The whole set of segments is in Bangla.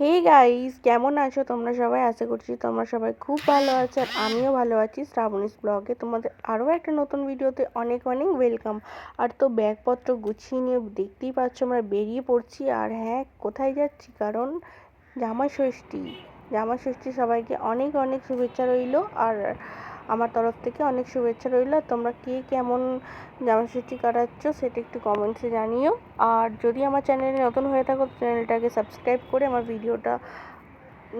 হে গাইস কেমন আছো তোমরা সবাই? আশা করছি তোমরা সবাই খুব ভালো আছো আর আমিও ভালো আছি। শ্রাবণীস ব্লগে তোমাদের আরও একটা নতুন ভিডিওতে অনেক অনেক ওয়েলকাম আর তো ব্যাগপত্র গুছিয়ে নিয়ে দেখতেই পাচ্ছ আমরা বেরিয়ে পড়ছি। আর হ্যাঁ কোথায় যাচ্ছি? কারণ জামা ষষ্ঠী জামা ষষ্ঠী সবাইকে অনেক অনেক শুভেচ্ছা রইল। আর আমার তরফ থেকে অনেক শুভেচ্ছা রইল। তোমরা কে কেমন জামা ষষ্ঠী কাটাচ্ছ সেটা একটু কমেন্টসে জানিও। আর যদি আমার চ্যানেলে নতুন হয়ে থাকো চ্যানেলটাকে সাবস্ক্রাইব করে আমার ভিডিওটা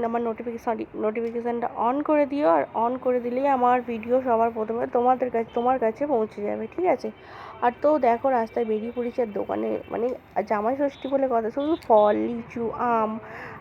আমার নোটিফিকেশন নোটিফিকেশানটা অন করে দিও। আর অন করে দিলেই আমার ভিডিও সবার প্রথমে তোমাদের কাছে তোমার কাছে পৌঁছে যাবে, ঠিক আছে? আর তো দেখো রাস্তায় বেরিয়ে পড়েছি আর দোকানে মানে জামাই ষষ্ঠী বলে কথা, শুধু ফল, লিচু, আম,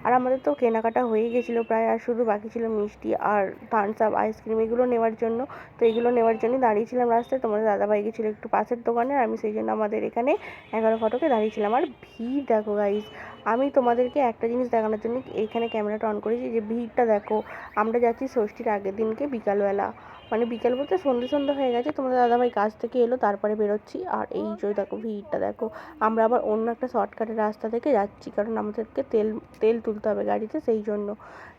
আর আমাদের তো কেনাকাটা হয়ে গেছিল প্রায়, আর শুধু বাকি ছিল মিষ্টি আর থামস আপ আইসক্রিম এগুলো নেওয়ার জন্য। তো এগুলো নেওয়ার জন্যই দাঁড়িয়েছিলাম রাস্তায়, তোমাদের দাদাভাই গেছিল একটু পাশের দোকানে, আর আমি সেই জন্য আমাদের এখানে এগারো ফটকে দাঁড়িয়েছিলাম। আর ভিড় দেখো গাইজ আমি তোমাদেরকে একটা জিনিস দেখানোর জন্য এইখানে ক্যামেরাটা অন করেছি, যে ভিড়টা দেখো, আমরা যাচ্ছি ষষ্ঠীর আগের দিনকে বিকালবেলা। মানে বিকেল বলতে সন্ধে সন্ধে হয়ে গেছে তোমাদের দাদাভাই কাজ থেকে এলো তারপরে বেরোচ্ছি। আর এই যে দেখো ভিড়টা দেখো আমরা আবার অন্য একটা শর্টকাটের রাস্তা থেকে যাচ্ছি কারণ আমাদেরকে তেল তেল তুলতে হবে গাড়িতে সেই জন্য।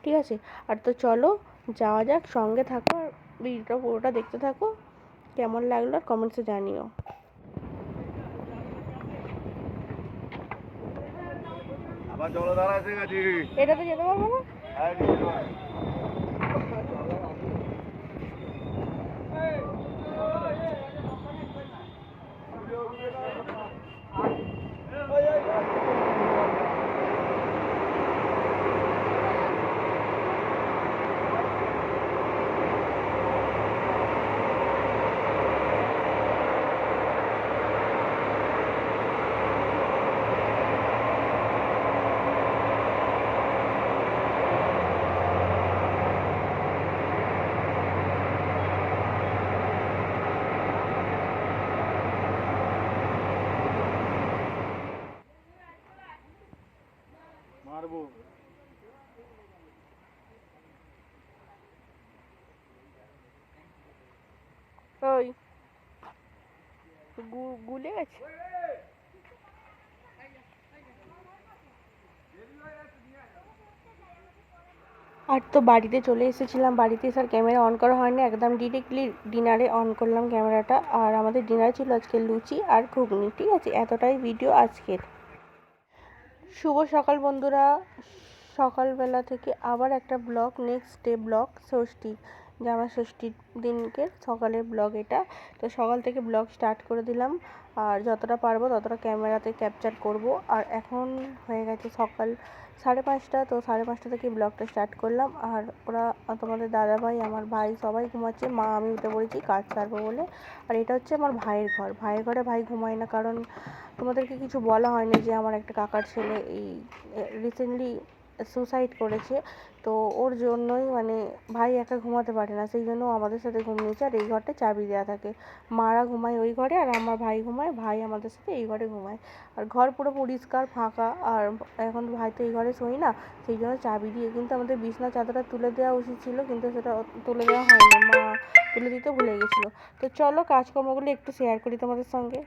ঠিক আছে? আর তো চলো যাওয়া যাক সঙ্গে থাকো আর ভিড়টা পুরোটা দেখতে থাকো। কেমন লাগল আর কমেন্টসে জানিও। আবার জলধারা এসে গেছি। এটাতে যেতে পারব না? হ্যাঁ, নিয়ে ওই গুলে গেছে? আর তো বাড়িতে চলে এসেছিলাম। বাড়িতে এসে আর ক্যামেরা অন করা হয়নি। একদম ডিরেক্টলি ডিনারে অন করলাম ক্যামেরাটা। আর আমাদের ডিনার ছিল আজকে লুচি আর ঘুগনি, ঠিক আছে? এতটাই ভিডিও আজকের। শুভ সকাল বন্ধুরা। সকালবেলা থেকে আবার একটা vlog next day vlog, Shashthi, জামা ষষ্ঠীর দিনকে সকালের ব্লগ এটা। তো সকাল থেকে ব্লগ স্টার্ট করে দিলাম। আর যতটা পারব ততটা ক্যামেরাতে ক্যাপচার করব। আর এখন হয়ে গেছে সকাল সাড়ে পাঁচটা, তো সাড়ে পাঁচটা থেকে ব্লগটা স্টার্ট করলাম। আর ওরা, তোমাদের দাদা ভাই আমার ভাই সবাই ঘুমাচ্ছে। মা, আমি উঠে পড়েছি, কাজ সারবো বলে। আর এটা হচ্ছে আমার ভাইয়ের ঘর। ভাইয়ের ঘরে ভাই ঘুমায় না, কারণ তোমাদেরকে কিছু বলা হয়নি যে আমার একটা কাকার ছেলে এই রিসেন্টলি সুসাইড করেছে। তো ওর জন্যই মানে ভাই একা ঘুমাতে পারে না, সেই জন্য আমাদের সাথে ঘুম নিয়েছে আর এই ঘরটা চাবি দেওয়া থাকে। মারা ঘুমায় ওই ঘরে আর আমার ভাই ঘুমায়, ভাই আমাদের সাথে এই ঘরে ঘুমায়। আর ঘর পুরো পরিষ্কার, ফাঁকা আর এখন ভাই তো এই ঘরে শোই না, সেই জন্য চাবি দিয়ে কিন্তু আমাদের বিছনা চাদরটা তুলে দেওয়া উচিত ছিল, কিন্তু সেটা তুলে দেওয়া হয়নি, মা তুলে দিতে ভুলে গেছিল। তো চলো কাজকর্মগুলো একটু শেয়ার করি তোমাদের সঙ্গে।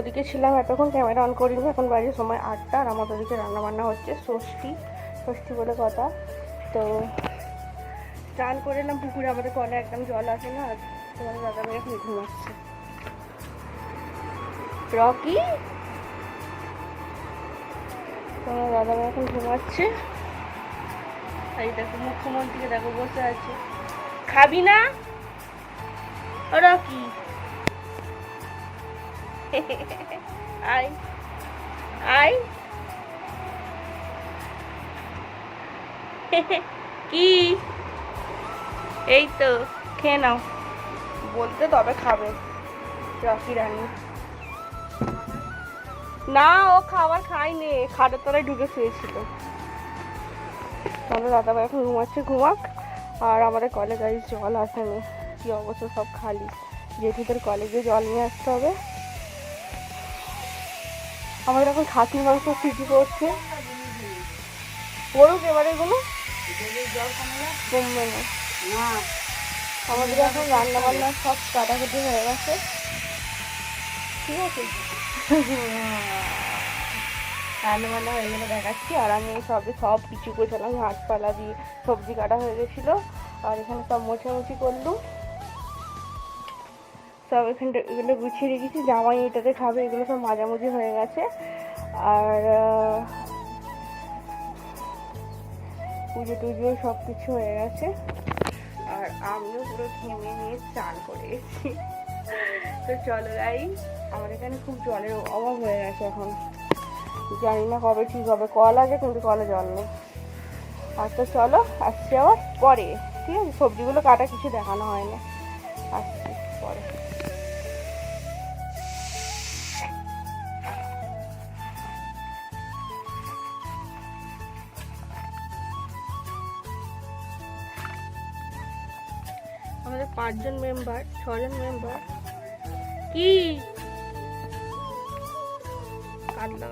ওদিকে ছিলাম, এতক্ষণ ক্যামেরা অন করিনি। এখন বাজে সময় আটটা আর আমাদের ওদিকে রান্না বান্না হচ্ছে ষষ্ঠী। ষষ্ঠী বলে কথা। তো স্নান করে এলাম, পুকুরে আমাদের কলে একদম জল আসে না, আর তোমাদের দাদা ভাই এখন ঘুমাচ্ছে। রকি? তোমার দাদা ভাই এখন ঘুমাচ্ছে। এই দেখো, মুখ্যমন্ত্রীকে দেখো বসে আছে। খাবি না? রকি। আই আই। কি? এই তো খেয়ে নাও। বলতে তবে খাবে রকি রানী। না ও খাবার খায়নি খাটের তলায় ঢুকে শুয়েছিল। আমাদের দাদাভাই এখন ঘুমাচ্ছে ঘুমাক। আর আমাদের কলে গাড়ি জল আসেনি। কি অবস্থা সব খালি। জেঠুদের কলেজে জল নিয়ে আসতে হবে। আমাদের এখন খাসির মাংস সিটি করছে। পড়ুক এবারে এগুলো। কমবে না। আমাদের এখন রান্না বান্না সব কাটাকুটি হয়ে গেছে। ঠিক আছে? রান্না বান্না হয়ে গেলে দেখাচ্ছি। আর আমি সবে সব কিছু গোছালাম। ঘাসপালা দিয়ে সবজি কাটা হয়ে গেছিল। আর এখানে সব মোছামুছি করলুম। সব এখানটা এগুলো গুছিয়ে রেখেছি, জামাই এটাতে খাবে, এগুলো সব মাঝামাঝি হয়ে গেছে। আর পুজো টুজো সব কিছু হয়ে গেছে। আর আমিও পুরো ঘেমে নিয়ে চান করে এসেছি। তো চলো গাই আমার এখানে খুব জলের অভাব হয়ে গেছে এখন। জানি না কবে ঠিক হবে, কল আছে কিন্তু কলে জল নেই। আর তো চলো, আসছি আবার পরে। ঠিক আছে? সবজিগুলো কাটা কিছু দেখানো হয় না আসছি পরে আমাদের পাঁচজন মেম্বার ছজন মেম্বার কি? কাটলা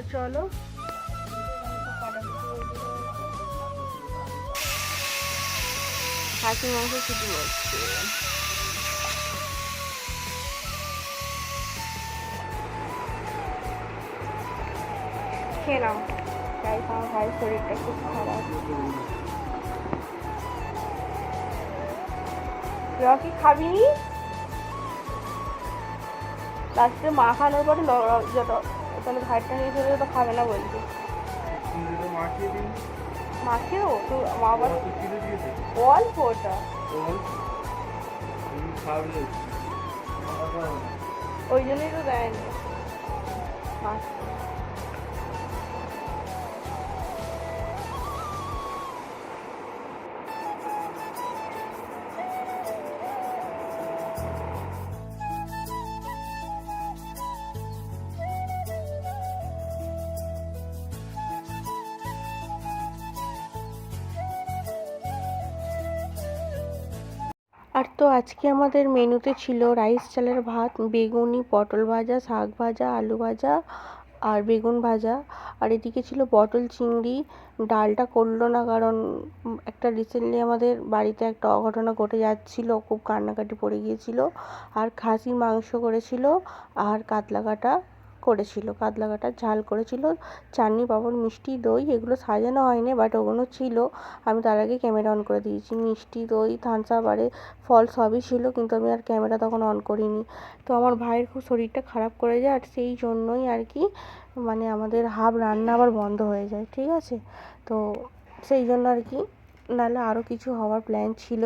তো চলো। খাসি মাংস শুধু বলছি খেলাম তাই আমার ভাইয়ের শরীরটা খুব খারাপ। রকি খাবি? লাস্টে মা খানোর পরে যত তাহলে ভাইটা নিয়ে চলে তো খাবে না বলছি। মাখিয়ে দেবো? মাকেও তো মা আবার অল্প ওটা ওই জন্যই তো দেয়নি। মাছ আর তো আজকে আমাদের মেনুতে ছিল রাইস, চালের ভাত, বেগুনি, পটল ভাজা, শাক ভাজা, আলু ভাজা আর বেগুন ভাজা। আর এদিকে ছিল পটল চিংড়ি। ডালটা করল না কারণ একটা রিসেন্টলি আমাদের বাড়িতে একটা অঘটনা ঘটে যাচ্ছিল, খুব কান্নাকাটি পড়ে গিয়েছিল। আর খাসির মাংস করেছিল আর কাতলা কাটা। করেছিল কাতলা কাটার ঝাল করেছিল, চাটনি, পাপড়, মিষ্টি, দই, এগুলো সাজানো হয়নি বাট ওগুলো ছিল। আমি তার আগে ক্যামেরা অন করে দিয়েছি, মিষ্টি, দই আপ আরে ফল সবই ছিল, কিন্তু আমি আর ক্যামেরা তখন অন করিনি। তো আমার ভাইয়ের খুব শরীরটা খারাপ করে যায়, আর সেই জন্যই আর কি মানে আমাদের হাফ রান্না আবার বন্ধ হয়ে যায়, ঠিক আছে? তো সেই জন্য আর কি, নাহলে আরও কিছু হওয়ার প্ল্যান ছিল,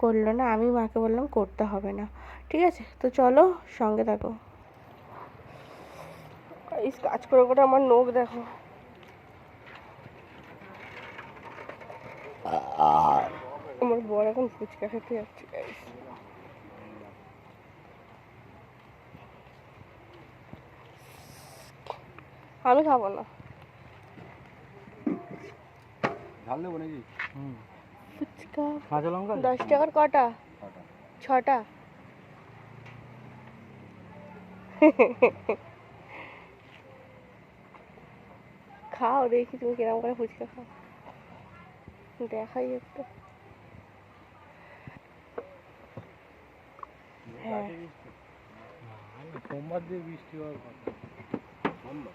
করল না, আমি মাকে বললাম করতে হবে না, ঠিক আছে? তো চলো সঙ্গে থাকো। এই কাজ করে করে আমার নখ দেখো। আমার বর এখন ফুচকা খেতে যাচ্ছে আমি খাব না। ঝাল দেবো নাকি? ফুচকা কাঁচা লঙ্কা? দশ টাকার কটা? ছটা। খাও দেখি তুমি কিরম করে ফুচকা খাও দেখাই একটু হ্যাঁ সোমবার দিয়ে বৃষ্টি হওয়ার কথা সোমবার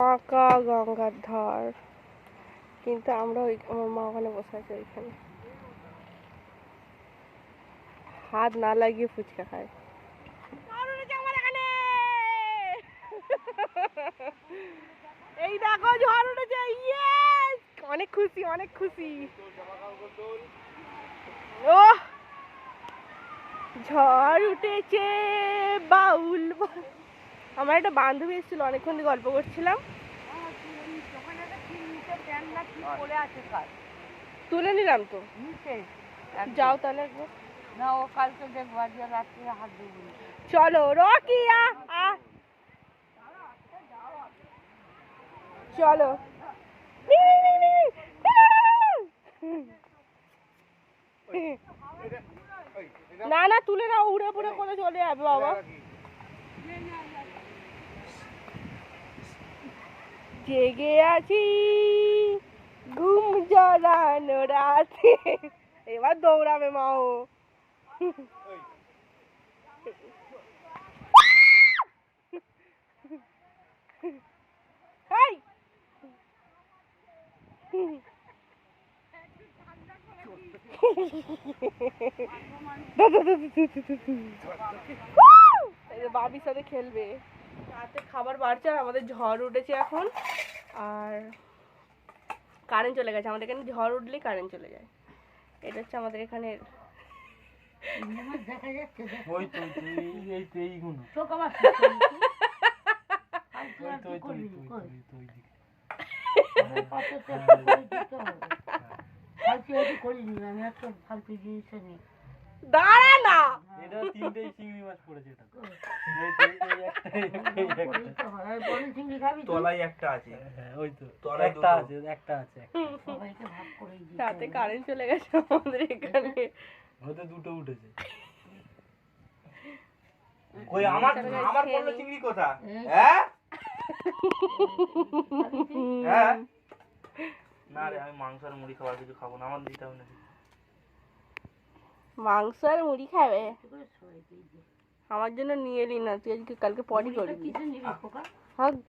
পাকা গঙ্গার ধার কিন্তু আমরা ওই আমার মা ওখানে বসে আছে ওইখানে। হাত না লাগিয়ে ফুচকা খায়। এই দেখো, ঝড় উঠেছে ইয়েস অনেক খুশি অনেক খুশি। ও ঝড় উঠেছে, বাউল আমার একটা বান্ধবী এসেছিল, অনেকক্ষণ গল্প করছিলাম। পড়ে আছে তুলে নিলাম তো। নিচে। যাও তাহলে একবার। না ও কালকে দেখব আজকে রাত্রে হাত দেবো চলো রকি আ। আ চলো না না তুলে না উড়ে পুড়ে করে চলে যাবে বাবা। জেগে আছি। ঘুম জড়ানো রাতে। এবার দৌড়াবে মাও। এই! যে বাবির সাথে খেলবে। রাতে খাবার বাড়ছে আর আমাদের ঝড় উঠেছে এখন। আর কারেন্ট চলে গেছে আমাদের এখানে ঝড় উঠলেই কারেন্ট চলে যায় এটা হচ্ছে আমাদের এখানে ফালতু জিনিস নেই দাঁড়া না। এটা তিনটেই চিংড়ি মাছ পড়েছে এটা। এই তো, এই তো, এই একটা, এই একটা, এই একটা। করতে হয় বলি চিংড়ি খাবি তুই? তলায় একটা আছে। হ্যাঁ, ওই তো। তলায় একটা দুটো। আছে একটা আছে একটা। সবাইকে ভাগ করে দিতে রাতে কারেন্ট চলে গেছে আমাদের এখানে। ওতে দুটো উঠেছে। কই আমার চলো আমার পড়ল চিংড়ি কোথা। হ্যাঁ? হ্যাঁ? না রে আমি মাংস আর মুড়ি খাবার কিছু খাব না আমার দিতে হবে না। মাংস আর মুড়ি খাবে? আমার জন্য নিয়ে এলি না তুই আজকে কালকে পরই করবি।